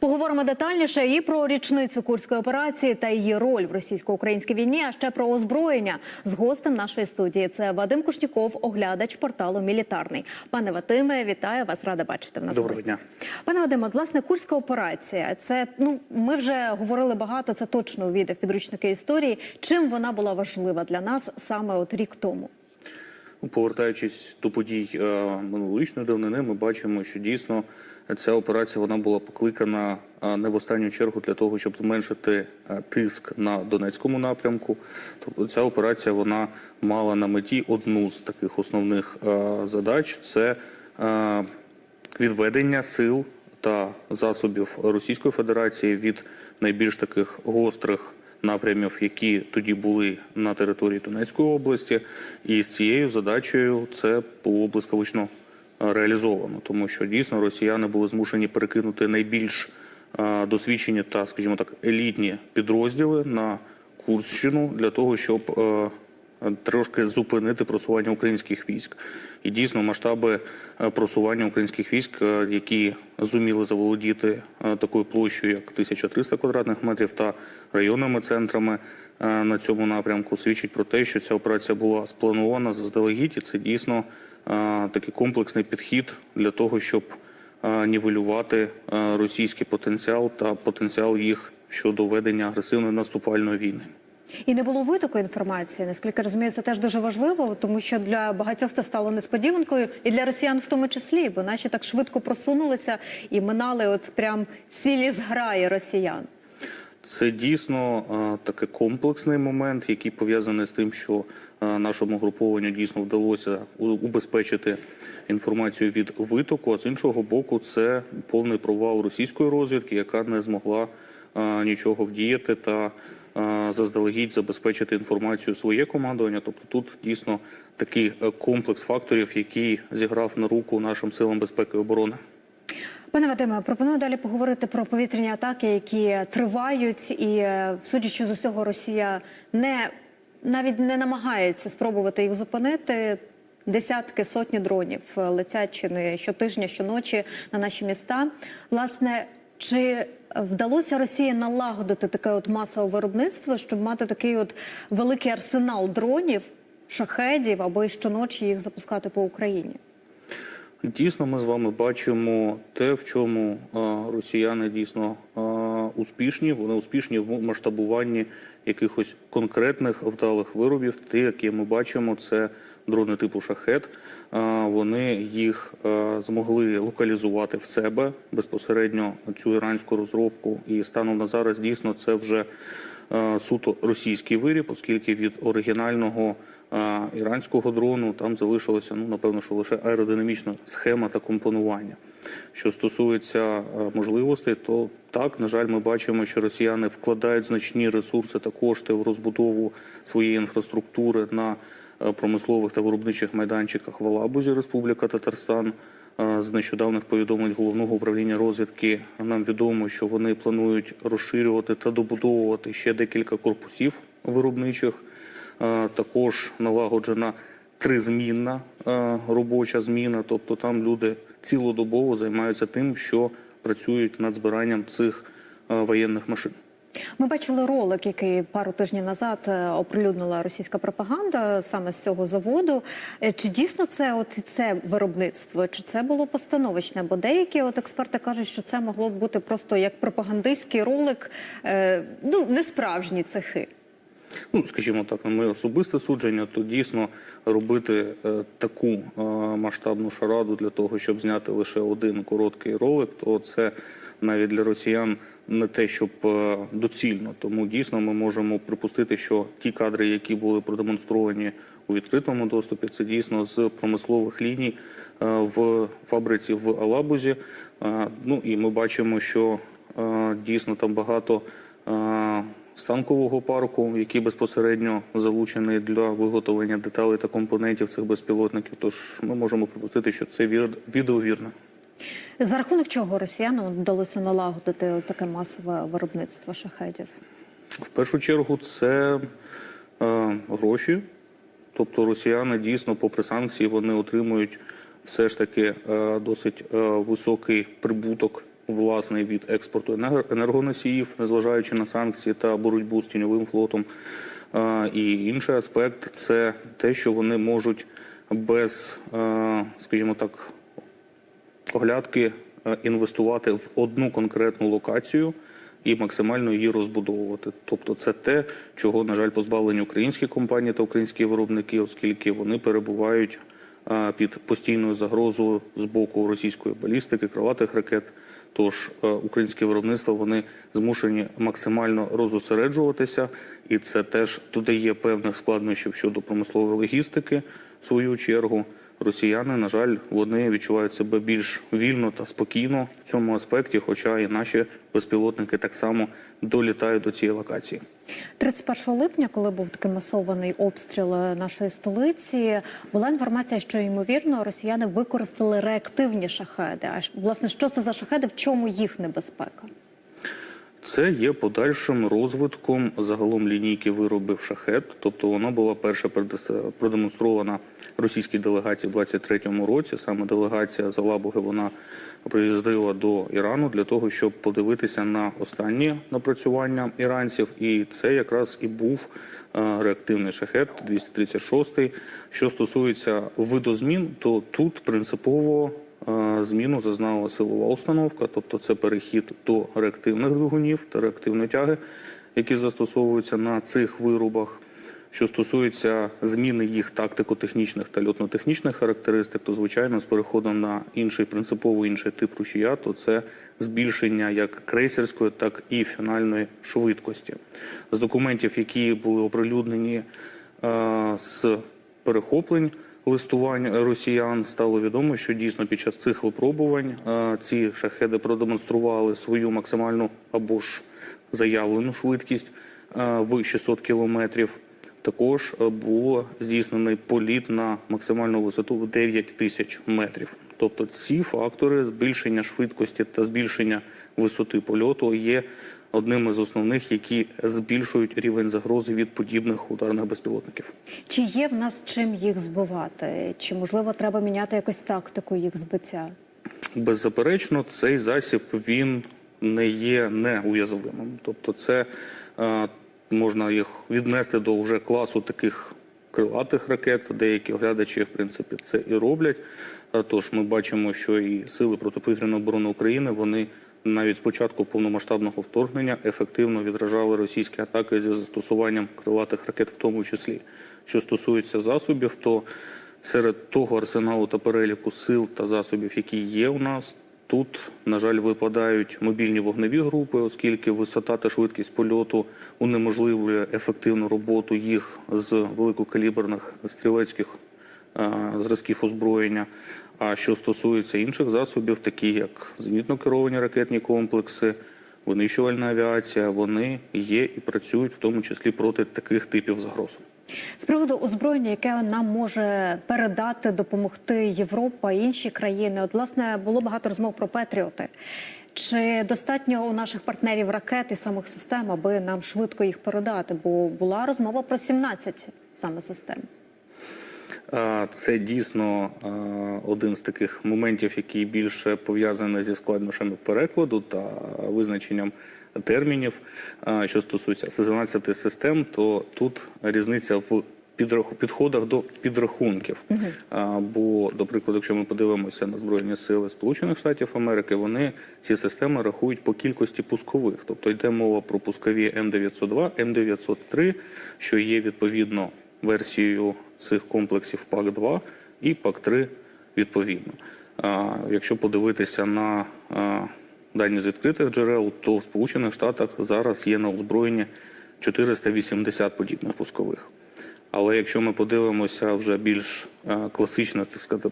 Поговоримо детальніше і про річницю курської операції та її роль в російсько-українській війні, а ще про озброєння з гостем нашої студії. Це Вадим Кушніков, оглядач порталу Мілітарний. Пане Вадиме, вітаю вас, рада бачити в нас. Доброго дня. Пане Вадиме, власне, курська операція. Це ну ми вже говорили багато. Це точно увійде в підручники історії. Чим вона була важлива для нас саме от рік тому? Ну, Повертаючись до подій е, минулорічної давнини, ми бачимо, що дійсно ця операція вона була покликана е, не в останню чергу для того, щоб зменшити е, тиск на Донецькому напрямку. Тобто ця операція вона мала на меті одну з таких основних задач: це відведення сил та засобів Російської Федерації від найбільш таких гострих напрямів, які тоді були на території Донецької області, і з цією задачею це було блискавично е, реалізовано, тому що дійсно росіяни були змушені перекинути найбільш е, досвідчені та, скажімо так, елітні підрозділи на Курщину для того, щоб е, трошки зупинити просування українських військ. І дійсно масштаби е, просування українських військ, е, які зуміли заволодіти е, такою площею, як 1300 квадратних метрів, та районними центрами на цьому напрямку, свідчить про те, що ця операція була спланована заздалегідь, і це дійсно такий комплексний підхід для того, щоб нівелювати російський потенціал та потенціал їх щодо ведення агресивної наступальної війни. І не було витоку інформації. Наскільки розумію, це теж дуже важливо, тому що для багатьох це стало несподіванкою, і для росіян в тому числі, бо наші так швидко просунулися і минали от прям цілі зграї росіян. Це дійсно е, такий комплексний момент, який пов'язаний з тим, що е, нашому групованню дійсно вдалося убезпечити інформацію від витоку. А з іншого боку, це повний провал російської розвідки, яка не змогла е, нічого вдіяти та заздалегідь забезпечити інформацію своє командування. Тобто тут дійсно такий е, комплекс факторів, який зіграв на руку нашим силам безпеки і оборони. Пане Вадиме, пропоную далі поговорити про повітряні атаки, які тривають, і е, судячи з усього, Росія не навіть не намагається спробувати їх зупинити. Десятки сотні дронів летять чи не щотижня, щоночі на наші міста. Власне, чи вдалося Росії налагодити таке от масове виробництво, щоб мати такий от великий арсенал дронів, шахедів, або і щоночі їх запускати по Україні? Дійсно, ми з вами бачимо те, в чому росіяни дійсно успішні. Вони успішні в масштабуванні якихось конкретних вдалих виробів. Ті, які ми бачимо, це дрони типу шахет. Вони їх е, змогли локалізувати в себе безпосередньо цю іранську розробку. І станом на зараз дійсно це вже е, суто російський виріб, оскільки від оригінального іранського дрону там залишилося ну напевно, що лише аеродинамічна схема та компонування. Що стосується можливостей, то так на жаль, ми бачимо, що росіяни вкладають значні ресурси та кошти в розбудову своєї інфраструктури на промислових та виробничих майданчиках в Алабузі, Республіка Татарстан. З нещодавних повідомлень головного управління розвідки нам відомо, що вони планують розширювати та добудовувати ще декілька корпусів виробничих. Е, Також налагоджена тризмінна е, робоча зміна, тобто там люди цілодобово займаються тим, що працюють над збиранням цих е, воєнних машин. Ми бачили ролик, який пару тижнів назад оприлюднила російська пропаганда саме з цього заводу. Чи дійсно це от це виробництво, чи це було постановочне? Бо деякі от експерти кажуть, що це могло б бути просто як пропагандистський ролик, ну не справжні цехи. Ну, скажімо так, на моє особисте судження, то дійсно робити е, таку е, масштабну шараду для того, щоб зняти лише один короткий ролик, то це навіть для росіян не те, щоб е, доцільно. Тому дійсно ми можемо припустити, що ті кадри, які були продемонстровані у відкритому доступі, це дійсно з промислових ліній в фабриці в Алабузі. Ну і ми бачимо, що дійсно там багато. Станкового парку, який безпосередньо залучений для виготовлення деталей та компонентів цих безпілотників. Тож ми можемо припустити, що це вір... відео вірне. За рахунок чого росіянам вдалося налагодити таке масове виробництво шахедів? В першу чергу це е, гроші. Тобто росіяни дійсно, попри санкції, вони отримують все ж таки е, досить е, високий прибуток власний від експорту енергоносіїв, незважаючи на санкції та боротьбу з тіньовим флотом. І інший аспект це те, що вони можуть без, скажімо так, оглядки е, інвестувати в одну конкретну локацію і максимально її розбудовувати. Тобто, це те, чого, на жаль, позбавлені українські компанії та українські виробники, оскільки вони перебувають під постійною загрозою з боку російської балістики, крилатих ракет. Тож е, українське виробництво вони змушені максимально розосереджуватися, і це теж додає певних складнощів щодо промислової логістики. В свою чергу росіяни, на жаль, вони відчувають себе більш вільно та спокійно в цьому аспекті, хоча і наші безпілотники так само долітають до цієї локації. 31 липня, коли був такий масований обстріл е, нашої столиці, була інформація, що ймовірно росіяни використали реактивні шахеди. А власне, що це за шахеди? В чому їх небезпека? Це є подальшим розвитком загалом лінійки виробів шахет. Тобто вона була перша продемонстрована російській делегації в 23-му році. Саме делегація Залабуги вона приїздила до Ірану для того, щоб подивитися на останні напрацювання іранців. І це якраз і був е, реактивний шахет 236. Що стосується видозмін, то тут принципово Зміну зазнала силова установка, тобто це перехід до реактивних двигунів та реактивної тяги, які застосовуються на цих виробах. Що стосується зміни їх тактико-технічних та льотно-технічних характеристик, то звичайно з переходом на інший принципово інший тип рушія, то це збільшення як крейсерської, так і фінальної швидкості. З документів, які були оприлюднені е, з перехоплень листувань росіян стало відомо, що дійсно під час цих випробувань е, ці шахеди продемонстрували свою максимальну або ж заявлену швидкість е, в 600 кілометрів. Також е, було здійснений політ на максимальну висоту в 9 тисяч метрів. Тобто ці фактори збільшення швидкості та збільшення висоти польоту є одним із основних, які збільшують рівень загрози від подібних ударних безпілотників. Чи є в нас чим їх збивати? Чи можливо треба міняти якось тактику їх збиття? Беззаперечно, цей засіб він не є неуязвимим. Тобто, це е, можна їх віднести до вже класу таких крилатих ракет. Деякі оглядачі, в принципі, це і роблять. Е, Тож ми бачимо, що і сили протиповітряної оборони України вони навіть з початку повномасштабного вторгнення ефективно відражали російські атаки зі застосуванням крилатих ракет, в тому числі. Що стосується засобів, то серед того арсеналу та переліку сил та засобів, які є у нас, тут, на жаль, випадають мобільні вогневі групи, оскільки висота та швидкість польоту унеможливлює ефективну роботу їх з великокаліберних стрілецьких е, зразків озброєння. А що стосується інших засобів, такі як зенітно керовані ракетні комплекси, винищувальна авіація, вони є і працюють в тому числі проти таких типів загроз. З приводу озброєння, яке нам може передати, допомогти Європа і інші країни, от власне було багато розмов про Петріоти. Чи достатньо у наших партнерів ракет і самих систем, аби нам швидко їх передати? Бо була розмова про 17 саме систем. Це дійсно один з таких моментів, який більше пов'язаний зі складнощами перекладу та визначенням термінів. Що стосується 17 систем, то тут різниця в підходах до підрахунків. А, Бо, до прикладу, якщо ми подивимося на Збройні сили Сполучених Штатів Америки, вони ці системи рахують по кількості пускових. Тобто йде мова про пускові М902, М903, що є відповідно версією цих комплексів ПАК-2 і ПАК-3 відповідно. А, Якщо подивитися на дані з відкритих джерел, то в Сполучених Штатах зараз є на озброєнні 480 подібних пускових. Але якщо ми подивимося вже більш класично, так сказати,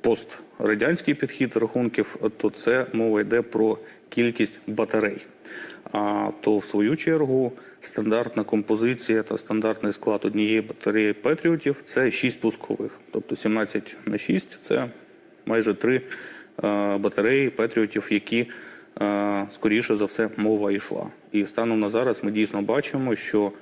пострадянський підхід рахунків, то це мова йде про кількість батарей. А то в свою чергу стандартна композиція та стандартний склад однієї батареї Петріотів це 6 пускових. Тобто 17 на 6 це майже 3 батареї Петріотів, які е, скоріше за все мова йшла. І станом на зараз ми дійсно бачимо, що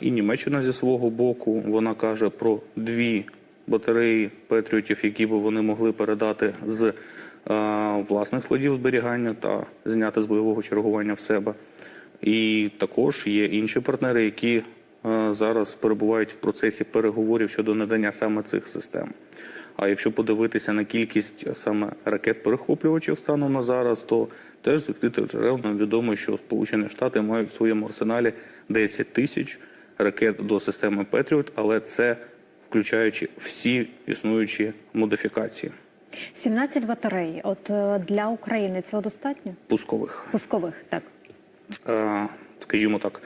І Німеччина зі свого боку вона каже про дві батареї Петріотів, які би вони могли передати з е, власних складів зберігання та зняти з бойового чергування в себе. І також є інші партнери, які е, зараз перебувають в процесі переговорів щодо надання саме цих систем. А якщо подивитися на кількість саме ракет-перехоплювачів станом на зараз, то теж з відкритих джерел нам відомо, що Сполучені Штати мають в своєму арсеналі 10 тисяч ракет до системи Петріот, але це включаючи всі існуючі модифікації 17 батарей. От е, для України цього достатньо? пускових. Пускових, так. Е, скажімо так,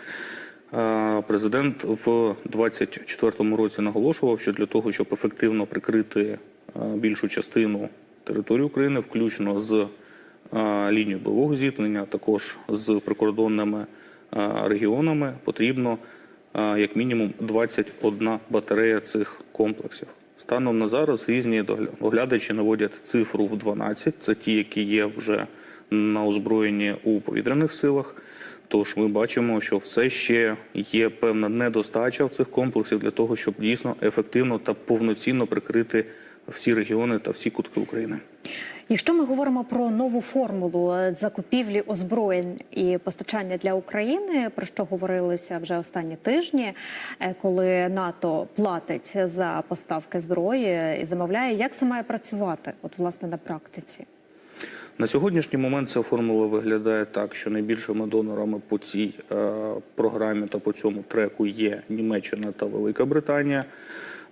е, президент в 24-му році наголошував, що для того, щоб ефективно прикрити більшу частину території України, включно з лінією бойового зіткнення, також з прикордонними регіонами, потрібно як мінімум 21 батарея цих комплексів. Станом на зараз різні оглядачі наводять цифру в 12. Це ті, які є вже на озброєнні у повітряних силах. Тож ми бачимо, що все ще є певна недостача в цих комплексів для того, щоб дійсно ефективно та повноцінно прикрити всі регіони та всі кутки України. Якщо ми говоримо про нову формулу е, закупівлі озброєнь і постачання для України, про що говорилися вже останні тижні, е, коли НАТО платить за поставки зброї і замовляє, як це має працювати, от власне на практиці? На сьогоднішній момент ця формула виглядає так, що найбільшими донорами по цій е, програмі та по цьому треку є Німеччина та Велика Британія.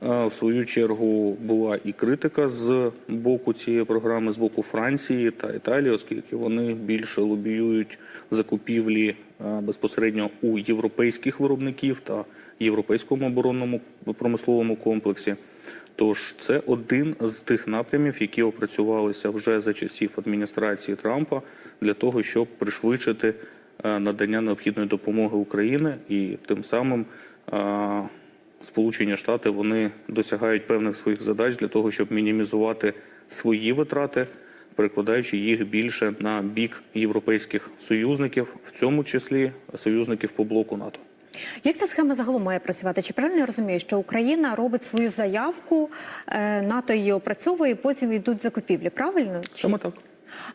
Е, в свою чергу була і критика з боку цієї програми, з боку Франції та Італії, оскільки вони більше лобіюють закупівлі е, безпосередньо у європейських виробників та європейському оборонному промисловому комплексі. Тож це один з тих напрямів, які опрацювалися вже за часів адміністрації Трампа для того, щоб пришвидшити е, надання необхідної допомоги України, і тим самим Сполучені Штати вони досягають певних своїх задач для того, щоб мінімізувати свої витрати, перекладаючи їх більше на бік європейських союзників, в цьому числі союзників по блоку НАТО. Як ця схема загалом має працювати? Чи правильно я розумію, що Україна робить свою заявку, е, НАТО її опрацьовує, і потім йдуть закупівлі? Правильно? Саме так.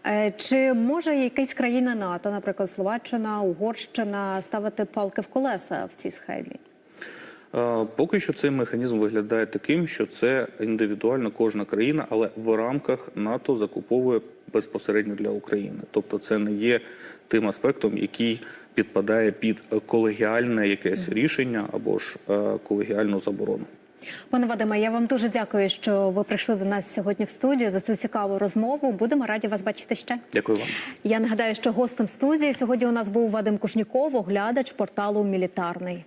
Е, Чи може якась країна НАТО, наприклад, Словаччина, Угорщина, ставити палки в колеса в цій схемі? Е, Поки що цей механізм виглядає таким, що це індивідуально кожна країна, але в рамках НАТО закуповує безпосередньо для України. Тобто, це не є тим аспектом, який підпадає під колегіальне якесь рішення або ж е, колегіальну заборону. Пане Вадиме, я вам дуже дякую, що ви прийшли до нас сьогодні в студію за цю цікаву розмову. Будемо раді вас бачити ще. Дякую вам. Я нагадаю, що гостем студії сьогодні у нас був Вадим Кушніков, оглядач порталу Мілітарний.